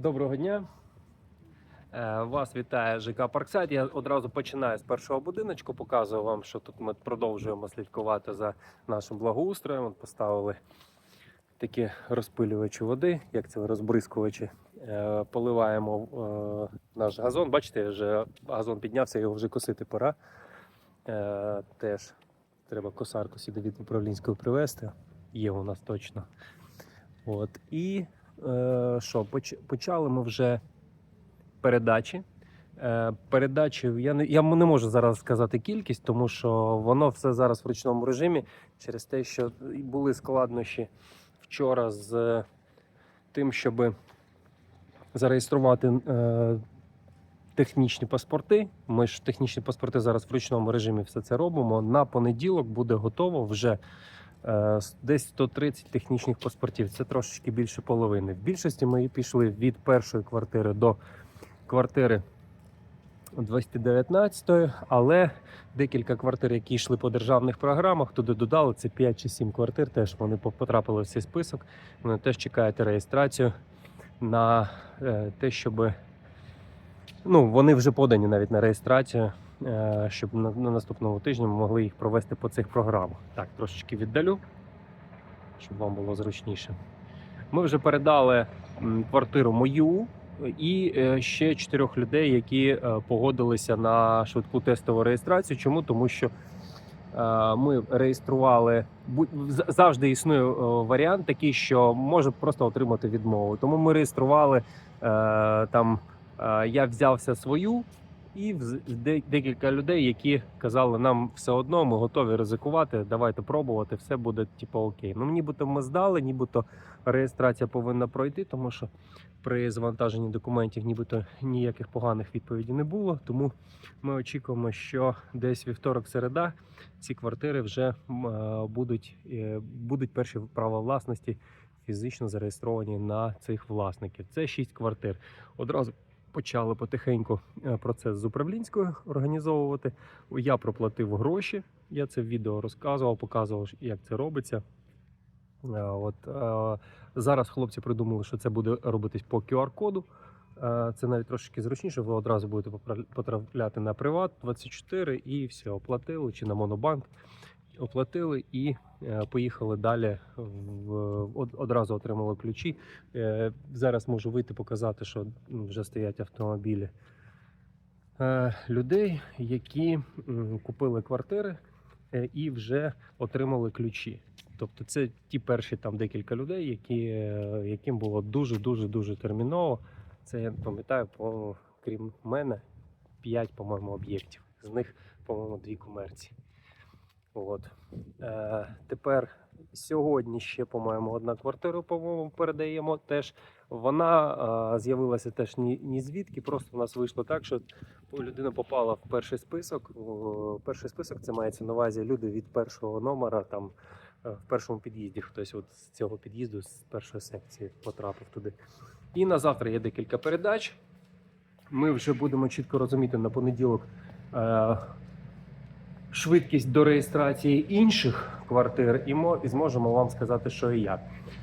Доброго дня. Е, Вас вітає ЖК Парксайд. Я одразу починаю з першого будиночку. Показую вам, що тут ми продовжуємо слідкувати за нашим благоустроєм. Поставили такі розпилювачі води, як це розбризкувачі. Е, Поливаємо е, наш газон. Бачите, вже газон піднявся, його вже косити пора. Теж треба косарку сюди від управлінського привезти. Є у нас точно. От. І що, почали ми вже передачі. Е, передачі я не, я не можу зараз сказати кількість, тому що воно все зараз в ручному режимі через те, що були складнощі вчора з тим, щоб зареєструвати е, технічні паспорти. Ми ж технічні паспорти зараз в ручному режимі все це робимо. На понеділок буде готово вже е, десь 130 технічних паспортів. Це трошечки більше половини. В більшості ми пішли від першої квартири до квартири 219, але декілька квартир, які йшли по державних програмах, туди додали це 5 чи 7 квартир. Теж вони по- потрапили в цей список. Вони теж чекають реєстрацію на е, те, щоб ну, вони вже подані навіть на реєстрацію, е, щоб на, на наступному тижні ми могли їх провести по цих програмах. Так, трошечки віддалю, щоб вам було зручніше. Ми вже передали квартиру мою і е, ще чотирьох людей, які е, погодилися на швидку тестову реєстрацію. Чому? Тому що е, ми реєстрували завжди існує е, варіант такий, що може просто отримати відмову. Тому ми реєстрували е, там. е, Я взявся свою і декілька людей, які казали, нам все одно, ми готові ризикувати. Давайте пробувати, все буде типу окей. Ну нібито ми здали, нібито реєстрація повинна пройти, тому що при завантаженні документів нібито ніяких поганих відповідей не було. Тому ми очікуємо, що десь вівторок-середа ці квартири вже е, будуть, е, будуть перші права власності фізично зареєстровані на цих власників. Це шість квартир. Одразу почали потихеньку е, процес з управлінською організовувати. Я проплатив гроші. Я це в відео розказував, показував, як це робиться. Е, От е, зараз хлопці придумали, що це буде робитись по QR-коду. Це навіть трошки зручніше. Ви одразу будете потрапляти на Приват 24 і все, оплатили чи на Монобанк. Оплатили і е, поїхали далі. Одразу отримали ключі. Е, Зараз можу вийти показати, що вже стоять автомобілі е, людей, які купили квартири і вже отримали ключі. Тобто це ті перші там декілька людей, які, яким було дуже дуже дуже терміново. Це я пам'ятаю, по крім мене, 5, по-моєму, об'єктів. З них, по-моєму, дві комерції. От. Е, тепер сьогодні ще, по-моєму, одна квартира, по-моєму, передаємо теж. Вона е, з'явилася теж ні, ні звідки. Просто у нас вийшло так, що людина попала в перший список. В перший список це мається на увазі люди від першого номера там е, в першому під'їзді. Хтось от з цього під'їзду, з першої секції потрапив туди. І на завтра є декілька передач. Ми вже будемо чітко розуміти на понеділок е, швидкість до реєстрації інших квартир, і, мо, зможемо вам сказати, що і як.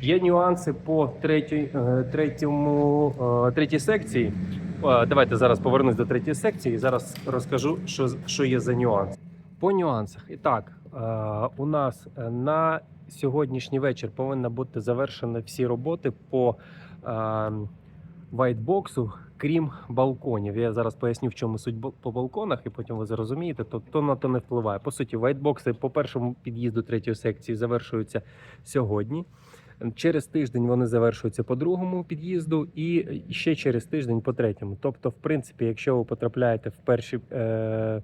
Є нюанси по третій, е, третьому, е, третій секції. Е, Давайте зараз повернусь до третьої секції і зараз розкажу, що, що є за нюанс. По нюансах. І так, у нас на сьогоднішній вечір повинні бути завершені всі роботи по е, вайтбоксу, крім балконів. Я зараз поясню, в чому суть по балконах, і потім ви зрозумієте, то, то на то не впливає. По суті, вайтбокси по першому під'їзду третьої секції завершуються сьогодні. Через тиждень вони завершуються по другому під'їзду, і ще через тиждень по третьому. Тобто, в принципі, якщо ви потрапляєте в перші. е,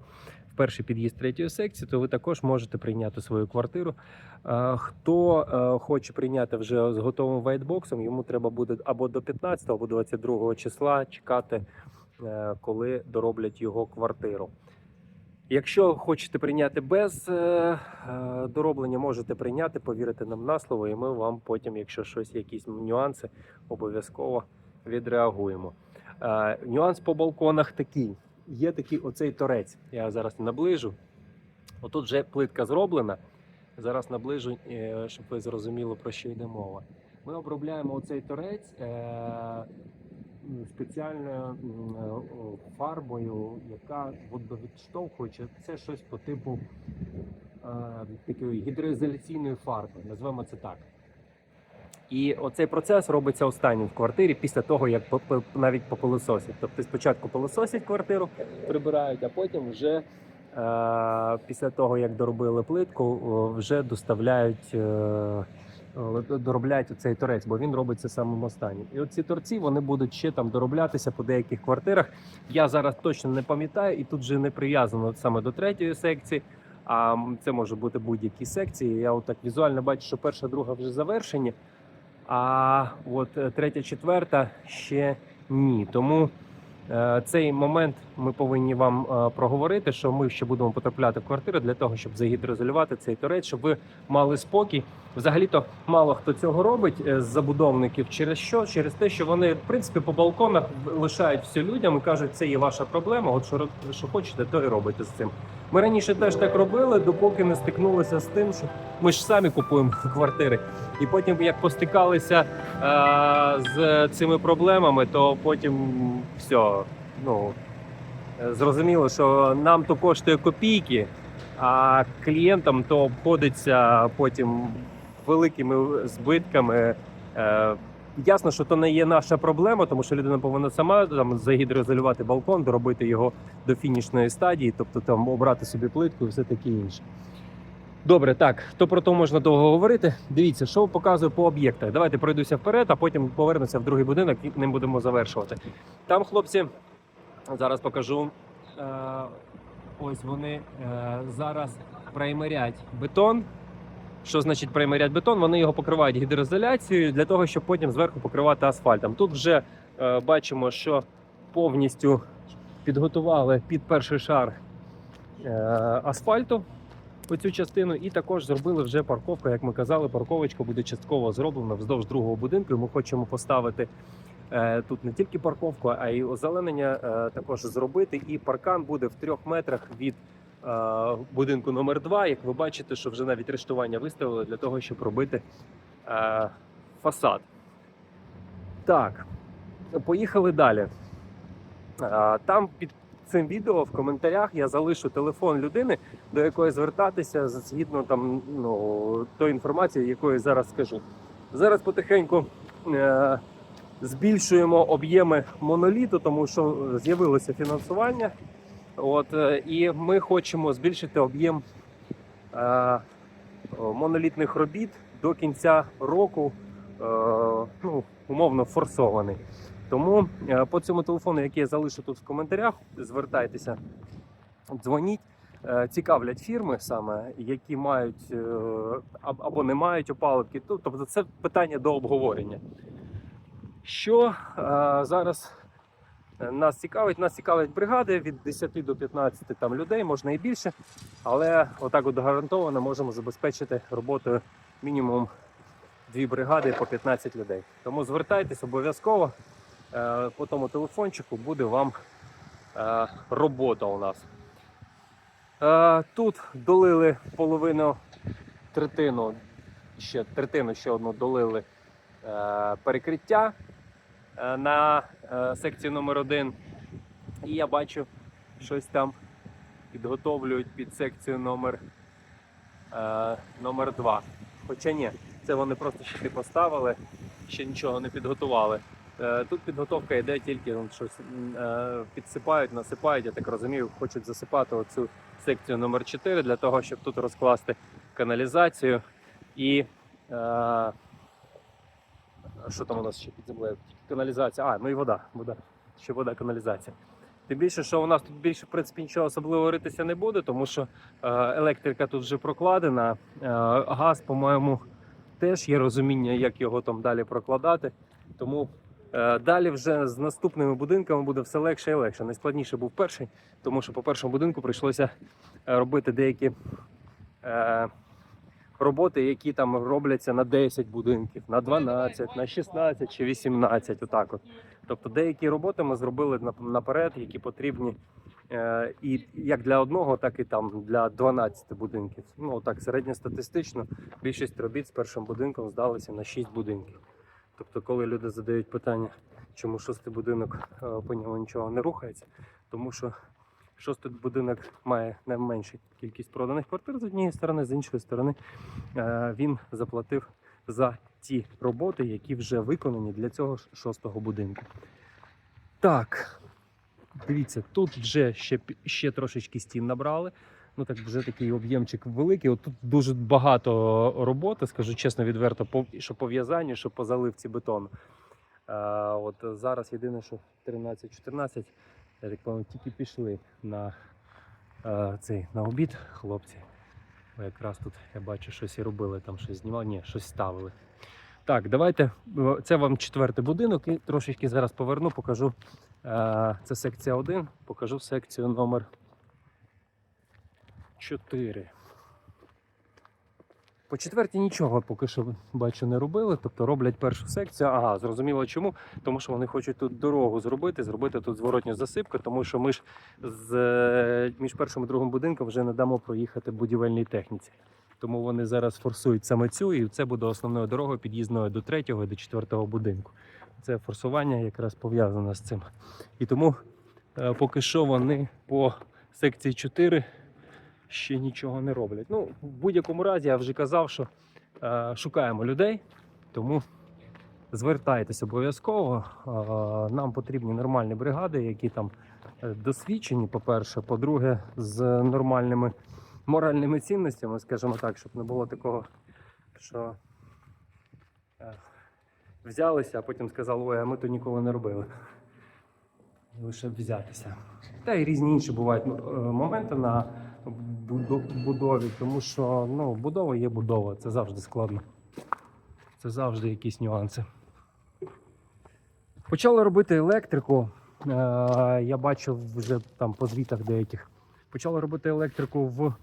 перший під'їзд третьої секції, то ви також можете прийняти свою квартиру. Хто е, хоче прийняти вже з готовим вайтбоксом, йому треба буде або до 15, або 22 числа чекати, е, коли дороблять його квартиру. Якщо хочете прийняти без е, дороблення, можете прийняти, повірити нам на слово, і ми вам потім, якщо щось, якісь нюанси, обов'язково відреагуємо. Нюанс по балконах такий. Є такий оцей торець. Я зараз наближу. Отут вже плитка зроблена. Зараз наближу, е, щоб ви зрозуміли, про що йде мова. Ми обробляємо оцей торець. е, спеціальною е, фарбою, яка водовідштовхуюча. Це щось по типу такої гідроізоляційної фарби, назвемо це так. І оцей процес робиться останнім в квартирі після того, як навіть попилососять. Тобто спочатку пилососять квартиру, прибирають, а потім вже е, після того, як доробили плитку, вже доставляють. Е, доробляють цей торець, бо він робиться самим останнім. І оці торці вони будуть ще там дороблятися по деяких квартирах. Я зараз точно не пам'ятаю, і тут вже не прив'язано саме до третьої секції. А це може бути будь-які секції. Я отак візуально бачу, що перша, друга вже завершені. А от е, третя, четверта ще ні. Тому е, цей момент ми повинні вам е, проговорити, що ми ще будемо потрапляти в квартири для того, щоб загідроізолювати цей торець, щоб ви мали спокій. Взагалі-то мало хто цього робить з забудовників. Через що? Через те, що вони в принципі по балконах лишають все людям і кажуть, це є ваша проблема. От що, що хочете, то і робите з цим. Ми раніше теж так робили, допоки не стикнулися з тим, що ми ж самі купуємо квартири. І потім, як постикалися е, з цими проблемами, то потім все. Ну зрозуміло, що нам то коштує копійки, а клієнтам то обходиться потім великими збитками. Е, Ясно, що то не є наша проблема, тому що людина повинна сама там загідроізолювати балкон, доробити його до фінішної стадії, тобто там обрати собі плитку і все таке інше. Добре, так, то про то можна довго говорити. Дивіться, що показую по об'єктах. Давайте пройдуся вперед, а потім повернуся в другий будинок і ним будемо завершувати. Там, хлопці, зараз покажу. Е, ось вони е, зараз праймерять бетон. Що значить праймерять бетон? Вони його покривають гідроізоляцією для того, щоб потім зверху покривати асфальтом. Тут вже е, бачимо, що повністю підготували під перший шар е, асфальту оцю частину, і також зробили вже парковку. Як ми казали, парковочка буде частково зроблена вздовж другого будинку. Ми хочемо поставити е, тут не тільки парковку, а й озеленення е, також зробити. І паркан буде в трьох метрах від будинку номер 2 Як ви бачите, що вже навіть рештування виставили для того, щоб робити е, фасад. Так, поїхали далі. Е, Там під цим відео в коментарях я залишу телефон людини, до якої звертатися згідно там ну тої інформації, якої зараз скажу. Зараз потихеньку е, збільшуємо об'єми моноліту, тому що з'явилося фінансування. От е, і ми хочемо збільшити об'єм е, монолітних робіт до кінця року, е, ну умовно форсований. Тому е, по цьому телефону, який я залишу тут в коментарях, звертайтеся, дзвоніть. Е, Цікавлять фірми саме, які мають е, або не мають опалубки. Тобто це питання до обговорення. Що е, зараз нас цікавить? Нас цікавлять бригади від 10 до 15 там людей, можна і більше, але отак от гарантовано можемо забезпечити роботою мінімум дві бригади по 15 людей. Тому звертайтесь обов'язково. Е, По тому телефончику буде вам е, робота у нас. Е, Тут долили половину третину, ще третину ще одну долили е, перекриття е, на е, секцію номер 1 І я бачу, щось там підготовлюють під секцію номер, е, номер 2 Хоча ні, це вони просто щити поставили, ще нічого не підготували. Е, Тут підготовка йде тільки ну, щось підсипають, насипають, я так розумію, хочуть засипати оцю секцію номер 4 для того, щоб тут розкласти каналізацію і що там у нас ще під землею? Каналізація. А, ну і вода. вода. Ще вода, каналізація. Тим більше, що у нас тут більше в принципі нічого особливого ритися не буде, тому що е, електрика тут вже прокладена. Е, газ, по-моєму, теж є розуміння, як його там далі прокладати. Тому е, далі вже з наступними будинками буде все легше і легше. Найскладніше був перший, тому що по першому будинку прийшлося робити деякі роботи, які там робляться на 10 будинків, на 12, на 16 чи 18. Отак от. Тобто деякі роботи ми зробили нап- наперед, які потрібні е, і як для одного, так і там для 12 будинків. Ну так середньостатистично більшість робіт з першим будинком здалися на 6 будинків. Тобто, коли люди задають питання, чому шостий будинок е, по ньому нічого не рухається, тому що шостий будинок має найменшу кількість проданих квартир з однієї сторони, з іншої сторони е, він заплатив за ті роботи, які вже виконані для цього шостого будинку. Так, дивіться, тут вже ще, ще трошечки стін набрали. Ну так вже такий об'ємчик великий. От тут дуже багато роботи, скажу чесно, відверто, що по в'язанню, що по заливці бетону. А, от зараз єдине, що 13-14, я так певно, тільки пішли на, е, цей, на обід хлопці. Бо якраз тут я бачу, щось і робили, там щось знімали, ні, щось ставили. Так, давайте. Це вам четвертий будинок, і трошечки зараз поверну, покажу. е, Це секція 1, покажу секцію номер 4. По четвертій нічого поки що бачу не робили, тобто роблять першу секцію. Ага, зрозуміло чому. Тому що вони хочуть тут дорогу зробити, зробити тут зворотню засипку, тому що ми ж з е, між першим і другим будинком вже не дамо проїхати будівельній техніці. Тому вони зараз форсують саме цю, і це буде основною дорогою під'їзною до третього і до четвертого будинку. Це форсування якраз пов'язане з цим. І тому е, поки що вони по секції 4 ще нічого не роблять. Ну, в будь-якому разі я вже казав, що е, шукаємо людей, тому звертайтесь обов'язково. Е, нам потрібні нормальні бригади, які там е, досвідчені, по-перше, по-друге, з нормальними моральними цінностями, скажімо так, щоб не було такого, що е, взялися, а потім сказали, ой, а ми то ніколи не робили. Лише взятися. Та й різні інші бувають е, моменти на будові, тому що ну, будова є будова, це завжди складно. Це завжди якісь нюанси. Почали робити електрику. Е, я бачив вже там по звітах деяких. Почали робити електрику в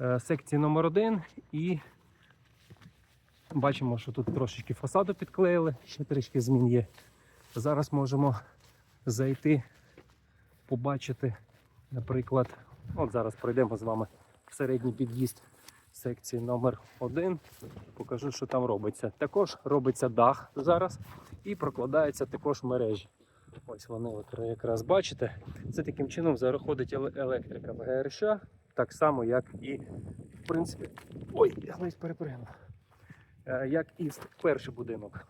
е, секції номер 1 і бачимо, що тут трошечки фасаду підклеїли, ще трішки змін є. Зараз можемо зайти, побачити, наприклад, от зараз пройдемо з вами в середній під'їзд секції номер 1 Покажу, що там робиться. Також робиться дах зараз і прокладаються також мережі. Ось вони от якраз бачите. Це таким чином заходить електрика в ГРШ, так само, як і в принципі. Ой, я ледь перепригнув. Е, Як і перший будинок.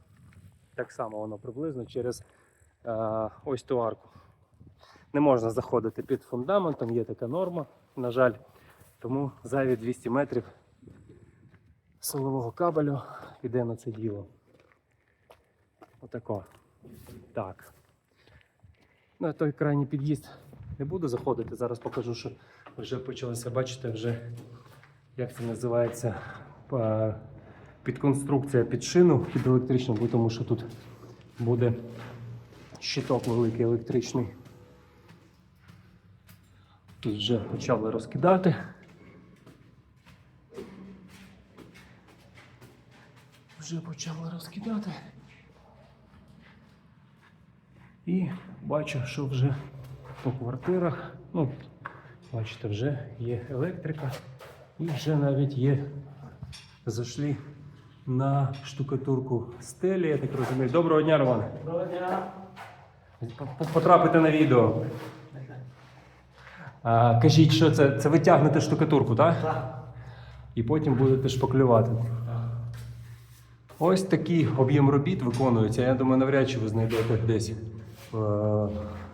Так само воно приблизно через е, ось ту арку. Не можна заходити під фундаментом, є така норма, на жаль. Тому зайві 200 метрів силового кабелю йде на це діло. Отако. Так. На той крайній під'їзд не буду заходити. Зараз покажу, що вже почалося, бачите, вже як це називається підконструкція під шину, під електричну, тому що тут буде щиток великий електричний. Тут вже почали розкидати. Вже почали розкидати. І бачу, що вже по квартирах, ну, бачите, вже є електрика і вже навіть є зайшли на штукатурку стелі, я так розумію. Доброго дня, Роман. Доброго дня. П- Потрапити на відео. А, кажіть, що це? Це ви тягнете штукатурку, так? Так. І потім будете шпаклювати. Ось такий об'єм робіт виконується. Я думаю, навряд чи ви знайдете десь е,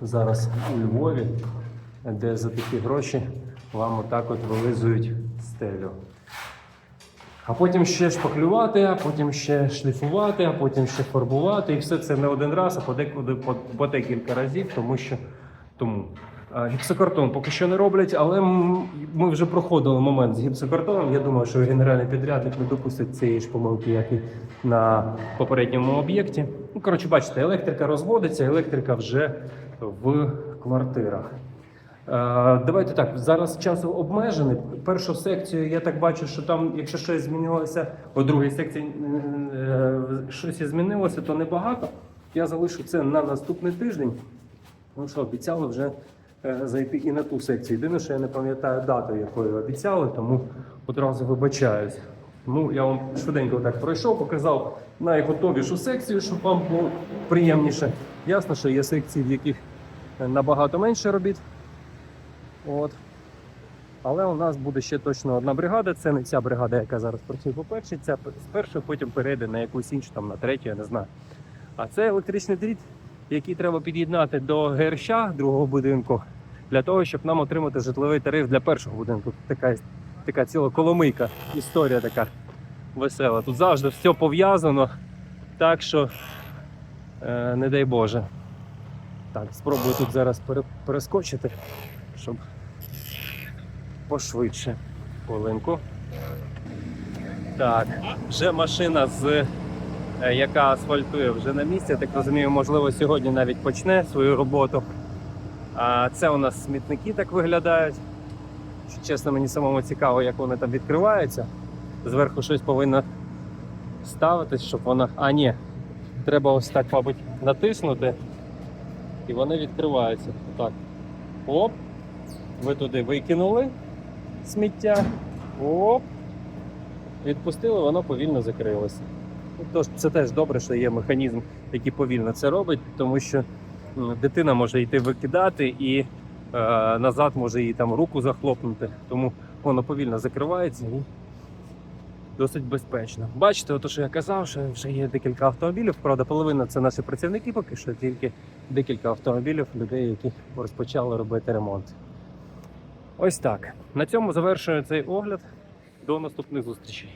зараз у Львові, де за такі гроші вам отак от вилизують стелю. А потім ще шпаклювати, а потім ще шліфувати, а потім ще фарбувати. І все це не один раз, а подекуди по декілька разів, тому що тому. Гіпсокартон поки що не роблять, але ми вже проходили момент з гіпсокартоном. Я думаю, що генеральний підрядник не допустить цієї ж помилки, як і на попередньому об'єкті. Ну, коротше, бачите, електрика розводиться, електрика вже в квартирах. Давайте так, зараз час обмежений. Першу секцію я так бачу, що там, якщо щось змінилося, по другій секції е, щось змінилося, то небагато. Я залишу це на наступний тиждень. Ну що, обіцяли вже зайти і на ту секцію. Єдине, що я не пам'ятаю дату, якою обіцяли, тому одразу вибачаюсь. Ну, я вам швиденько так пройшов, показав найготовішу секцію, щоб вам було приємніше. Ясно, що є секції, в яких набагато менше робіт. От. Але у нас буде ще точно одна бригада. Це не ця бригада, яка зараз працює по першій, ця спершу потім перейде на якусь іншу, там на третю, я не знаю. А це електричний дріт, який треба під'єднати до ГРЩ другого будинку для того, щоб нам отримати житловий тариф для першого будинку. Така, така ціла коломийка, історія така весела. Тут завжди все пов'язано, так що е, не дай Боже. Так, спробую тут зараз перескочити, щоб пошвидше. Хвилинку. Так, вже машина з е, яка асфальтує вже на місці. Так розумію, можливо, сьогодні навіть почне свою роботу. А це у нас смітники так виглядають. Чесно, мені самому цікаво, як вони там відкриваються. Зверху щось повинно ставитись, щоб вона. А, ні. Треба ось так, мабуть, натиснути. І вони відкриваються. Так. Оп. Ви туди викинули сміття. Оп. Відпустили, воно повільно закрилося. Тож це теж добре, що є механізм, який повільно це робить, тому що дитина може йти викидати і е, назад може їй там руку захлопнути. Тому воно повільно закривається і досить безпечно. Бачите, ото що я казав, що вже є декілька автомобілів. Правда, половина це наші працівники, поки що тільки декілька автомобілів людей, які розпочали робити ремонт. Ось так. На цьому завершую цей огляд. До наступних зустрічей.